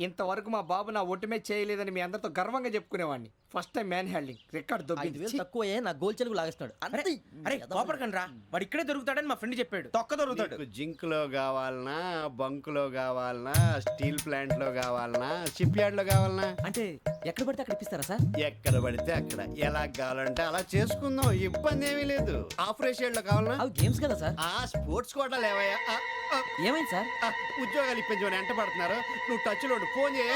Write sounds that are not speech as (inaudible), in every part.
ఇంతవరకు మా బాబు నా ఒట్టుమే చేయలేదని మీ అందరితో గర్వంగా చెప్పుకునేవాడిని. First time man handing record ఐదు దొబ్బింది వేలు తక్కువ నా గోల్ చెలుగు లాగేస్తున్నాడు. అంతే అరే కోపడకండి రా వాడు ఇక్కడే దొరుకుతాడని మా ఫ్రెండ్ చెప్పాడు. తొక్క దొరుకుతాడు. జింక్లో కావాలనా బంక్లో కావాలనా స్టీల్ ప్లాంట్లో కావాలనా షిప్ యార్డ్లో కావాలనా? అంటే ఎక్కడ పడితే అక్కడ ఇప్పిస్తారా సార్? ఎక్కడ పడితే అక్కడ. ఎలా కావాలంటే అలా చేసుకుందాం. ఇబ్బంది ఏమీ లేదు. ఆపరేషన్లో కావాలనా? అవి గేమ్స్ కదా సార్. ఆ స్పోర్ట్స్ కోటా లేవయ్యా. ఆ, ఆ, ఏమైంది సార్? ఆ, ఉద్యోగాలు ఇప్పించమని ఎంట పడుతున్నారు. నువ్వు టచ్లో. ఫోన్ చేయ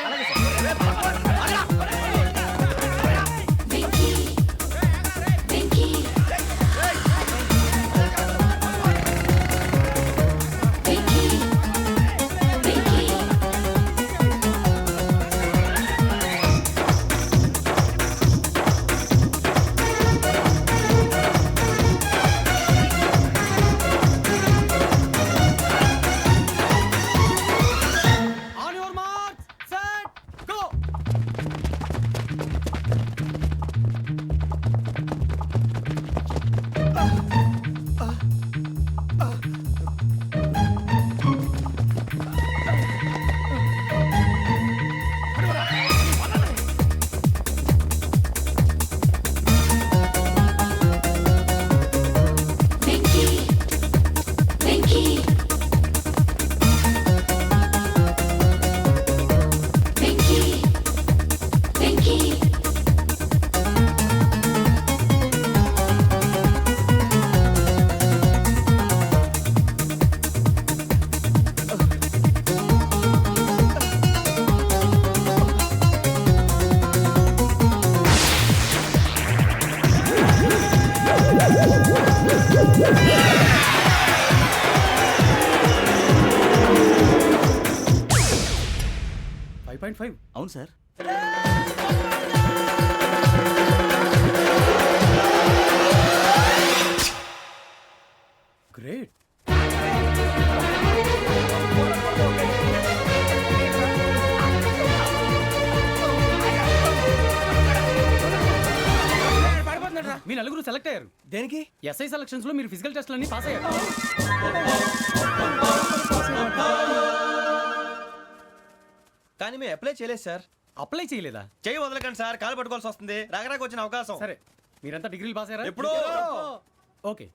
గ్రేట్. మీ నలుగురు సెలెక్ట్ అయ్యారు. దేనికి? ఎస్ఐ సెలక్షన్స్లో మీరు ఫిజికల్ టెస్ట్ పాస్ అయ్యారు. కానీ మేము అప్లై చేయలేదు సార్ అప్లై చేయలేదా? చేయి వదలకండి సార్ కాలు పట్టుకోవాల్సి వస్తుంది. రాగరాకు వచ్చిన అవకాశం. సరే మీరంతా డిగ్రీలు పాస్ అయ్యారా? ఎప్పుడో! ఓకే.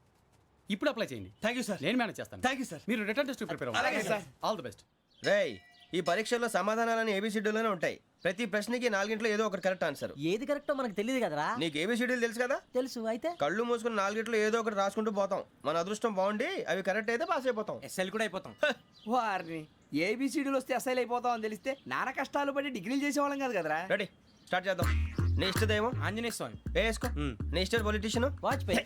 ఇప్పుడు అప్లై చేయండి. థ్యాంక్ యూ సార్ నేను మేనేజ్ చేస్తాను. థ్యాంక్ యూ సార్ మీరు రిటర్న్ టెస్ట్ ప్రిపేర్ అలాగే సార్. ఆల్ ది బెస్ట్ రేయ్ ఈ పరీక్షల్లో సమాధానాలని ఏబిసిడ్యూల్లోనే ఉంటాయి. ప్రతి ప్రశ్నకి నాలుగింట్లో ఏదో ఒకటి కరెక్ట్ ఆన్సర్ ఏది కరెక్టో మనకు తెలియదు కదరా? నీకు ఏబిసిడ్యూల్ తెలుసు కదా? తెలుసు అయితే? కళ్ళు మూసుకుని నాలుగింట్లో ఏదో ఒకటి రాసుకుంటూ పోతాం. మన అదృష్టం బాగుండి అవి కరెక్ట్ అయితే పాస్ అయిపోతాం. ఎస్ఎల్ కూడా అయిపోతాం. వారిని. ఏబిసిడీలు వస్తే ఎస్ఐలు అయిపోతాం అని తెలిస్తే నాన్న కష్టాలు పడి డిగ్రీలు చేసేవాళ్ళం కాదు కదరా? రెడీ. స్టార్ట్ చేద్దాం. నీ ఇష్టదేమో ఆంజనేయ స్వామి. వేసుకో? నీ ఇష్ట పొలిటీషియన్? వాజ్పేయి.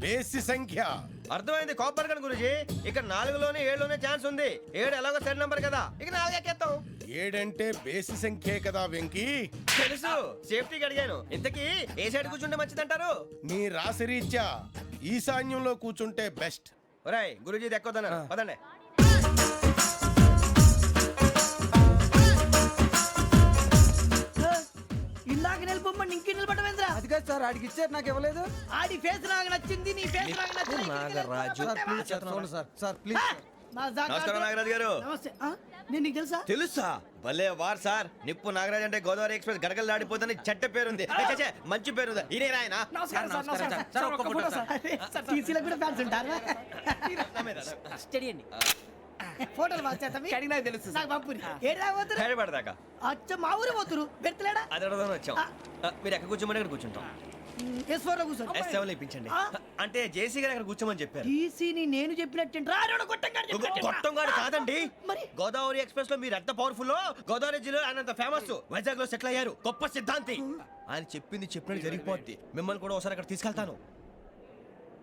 బేసి సంఖ్య. అర్థమైంది కాపర్ కానీ గురూజీ? ఇక్కడ నాలుగులోనే ఏడులోనే ఛాన్స్ ఉంది. ఏడు ఎలాగో సెడ్ నంబర్ కదా. ఇక నాలుగు ఎక్కేస్తాం. ఏడంటే బేసి సంఖ్యే కదా వెంకీ. తెలుసు. సేఫ్టీకి అడిగాను. ఇంతకీ ఏ సైడ్ కూర్చుంటే మంచిదంటారు? నీ రాశి రీత్యా ఈశాన్యంలో కూర్చుంటే బెస్ట్. ఒరాయ్ గురూజీ దెక్కొద్దన్నారు పదండి. ఇందాక నిలబొమ్మని ఇంకే నిలబడమేంద్రా అది కాదు సార్ ఆడికి ఇచ్చారు నాకు ఇవ్వలేదు. ఆడి ఫేస్ నాకు నచ్చింది నీ ఫేస్ నాకు నచ్చింది. నాగరాజు. Sir sir. ప్లీజ్ నమస్కారం నాగరాజు గారు. నమస్తే. నేను నీకు తెలుసా? తెలుసా? భలే వార్ సార్. నిప్పు నాగరాజ్ అంటే గోదావరి ఎక్స్ప్రెస్ గడగలు దాడిపోతుందని చెట్ట పేరుంది. ఏ, ఛే, ఛే, మంచి పేరుంది. ఇదే ఆయన నమస్కారం సార్ నమస్కారం సార్. ఒక్క ఫోటో సార్. టీసీలో కూడా ఫ్యాన్స్ ఉంటారు? స్టడీ అండి. ఫోటోలు పాస్ చేస్తాం కడిగి నాకు తెలుసు. నాకు పంపుని. ఏడా హైదరాబాద్ అచ్చ మా ఊరు పోతురు? పెడతలేడా అది వచ్చాం. మీరు ఎక్కడ కూర్చోమని అక్కడ కూర్చుంటాం. ఎస్ ఫోర్లో కూర్చో ఎస్ సెవెన్ ఇప్పించండి. అంటే జేసీ గారు అక్కడ కూర్చోమని చెప్పారు. టీసీని నేను చెప్పినట్టు రాడు గొట్టం గారు కాదండి. మరి? గోదావరి ఎక్స్ప్రెస్లో మీరు ఎంత పవర్ఫుల్ గోదావరి జిల్లా ఆయన అంత ఫేమస్ వైజాగ్లో సెటిల్ అయ్యారు. గొప్ప సిద్ధాంతి. ఆయన చెప్పింది చెప్పినట్టు జరిగిపోద్ది. మిమ్మల్ని కూడా ఒకసారి అక్కడ తీసుకెళ్తాను.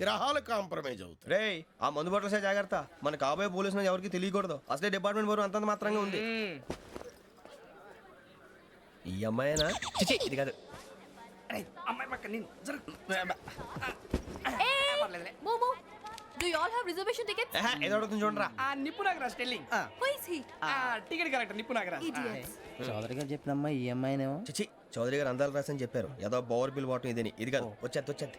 గ్రహాలు కాంప్రమైజ్ అవుతాయి. రే ఆ మందు బట్టలసే జాగ్రత్త. మన కాబోయే పోలీసులు ఎవరికి తెలియకూడదు. అసలే డిపార్ట్మెంట్ బోరు అంతంత మాత్రంగా ఉంది. ఈ అమ్మాయినా? చిచి ఇది కాదు. అమ్మాయి పక్క నేను జరుగు momo do you all have reservation tickets ఏదో అడుగుతుంది చూడరా. ఆ నిప్పు Nagaraj telling who is he ఆ టికెట్ కలెక్టర్ నిప్పు నాగరాజ్. ఇడియట్స్ చౌదరి గారు చెప్పినమ్మా ఈ అమ్మాయినేమో? చిచి చౌదరి గారు అందాలు రాసని చెప్పారు. ఏదో బోర్ బిల్ బాటం ఇదని. ఇది కాదు వచ్చేది వచ్చేది.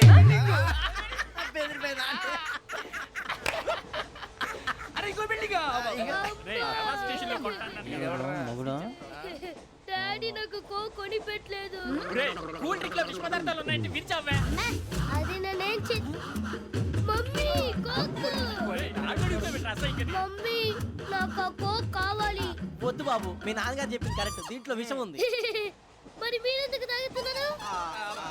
అరే ఇంకో బిల్డింగ్ మగుడు? డాడీ నాకు కో కొని పెట్టలేదు కూల్ డ్రింక్లో విష పదార్థాలు ఉన్నాయంటే విరిచావే. అది నేనేం చే మమ్మీ కోక్. మమ్మీ నాకు ఆ కోక్ కావాలి. వద్దు బాబు మీ నాన్నగారు చెప్పింది కరెక్ట్ దీంట్లో విషయం ఉంది. (laughs) మరి మీరెందుకు తాగుతున్నారు?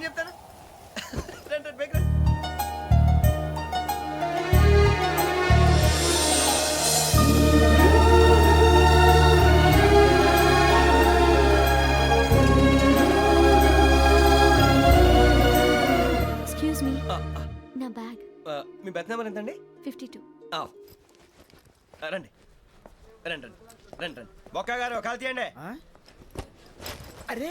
ఏం చెప్తాను రండి రండి బైక్ రండి. ఎక్స్క్యూజ్ మీ నా బ్యాగ్. ఆ, మీ బెత్ నెంబర్ ఎంతండి? ఫిఫ్టీ టూ ఆ. ఆ, రండి. రండి రండి రండి రండి. బొక్క గారు కాల్ తీయండి. అరే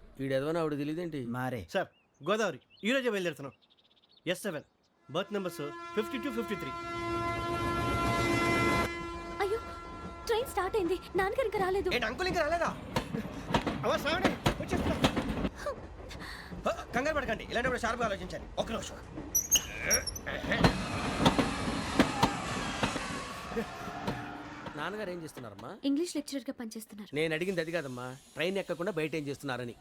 ఈడు ఎదవని ఆవిడ తెలియదేంటి మారే. సార్ గోదావరి ఈ రోజే బయలుదేరుతున్నాం. S seven berth numbers fifty two fifty three. అయ్యో ట్రైన్ స్టార్ట్ అయింది. నాన్నగారు ఇంకా రాలేదు. ఏంటి అంకుల్ ఇంకా రాలేదా? ఆ, కంగారు పడకండి. ఇలాంటప్పుడు షార్ప్గా ఆలోచించండి. ఒక్క నిమిషం. నాన్నగారు ఏం చేస్తున్నారమ్మా? ఇంగ్లీష్ లెక్చరర్గా పనిచేస్తున్నారు. నేను అడిగింది అది కాదమ్మా. ట్రైన్ ఎక్కకుండా బయట ఏం చేస్తున్నారని.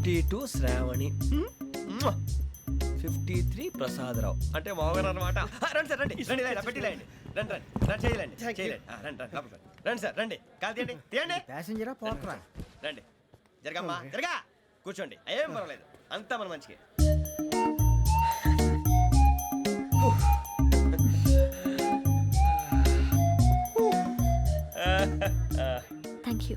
Fifty two Shravani. Fifty three Prasadarao. అంటే మామగారు అనమాట రండి సార్ రండి. రండి రండి పెట్టి రండి రండి రండి. రండి చేయలేండి చేయలేండి. రండి రండి రండి. సార్ రండి. కాలు తీయండి తీయండి. ప్యాసింజరా పోట్రా రండి. జరగమ్మా జరగా. కూర్చోండి. ఏం పర్వాలేదు. అంతా మన మంచికి. Thank you